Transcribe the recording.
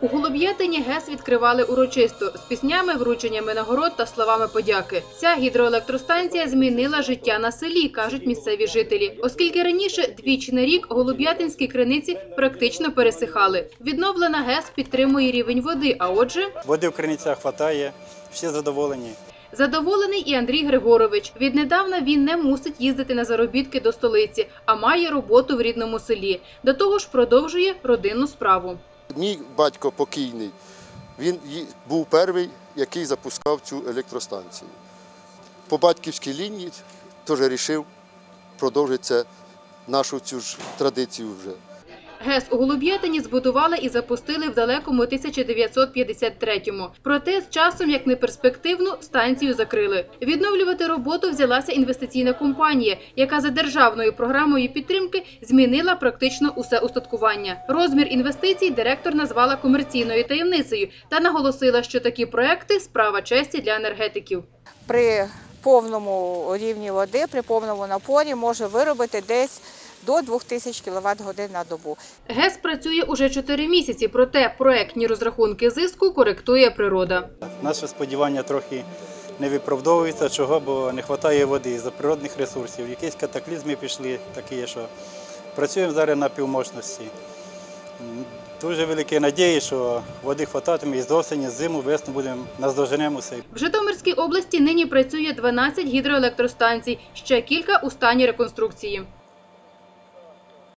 У Голуб'ятині ГЕС відкривали урочисто з піснями, врученнями нагород та словами подяки. Ця гідроелектростанція змінила життя на селі, кажуть місцеві жителі, оскільки раніше двічі на рік голуб'ятинські криниці практично пересихали. Відновлена ГЕС підтримує рівень води, а отже, Води в криницях вистачає, всі задоволені. задоволений і Андрій Григорович. Віднедавна він не мусить їздити на заробітки до столиці, а має роботу в рідному селі. До того ж, продовжує родинну справу. Мій батько покійний, він був перший, який запускав цю електростанцію. По батьківській лінії теж вирішив продовжити нашу цю ж традицію вже. ГЕС у Голуб'ятині збудували і запустили в далекому 1953-му. Проте з часом, як неперспективну, станцію закрили. Відновлювати роботу взялася інвестиційна компанія, яка за державною програмою підтримки змінила практично усе устаткування. Розмір інвестицій директор назвала комерційною таємницею та наголосила, що такі проекти справа честі для енергетиків. при повному рівні води, при повному напорі може виробити десь до 2000 кВт годин на добу. ГЕС працює уже 4 місяці, проте проектні розрахунки зиску коректує природа. Наші сподівання трохи не виправдовуються, чого, бо не вистачає води за природних ресурсів. Якісь катаклізми пішли, такі, що працюємо зараз на півмощності. Дуже великі надії, що води хвататиме і з осені, з зиму, весну будемо наздоженемо все. В Житомирській області нині працює 12 гідроелектростанцій, ще кілька у стані реконструкції.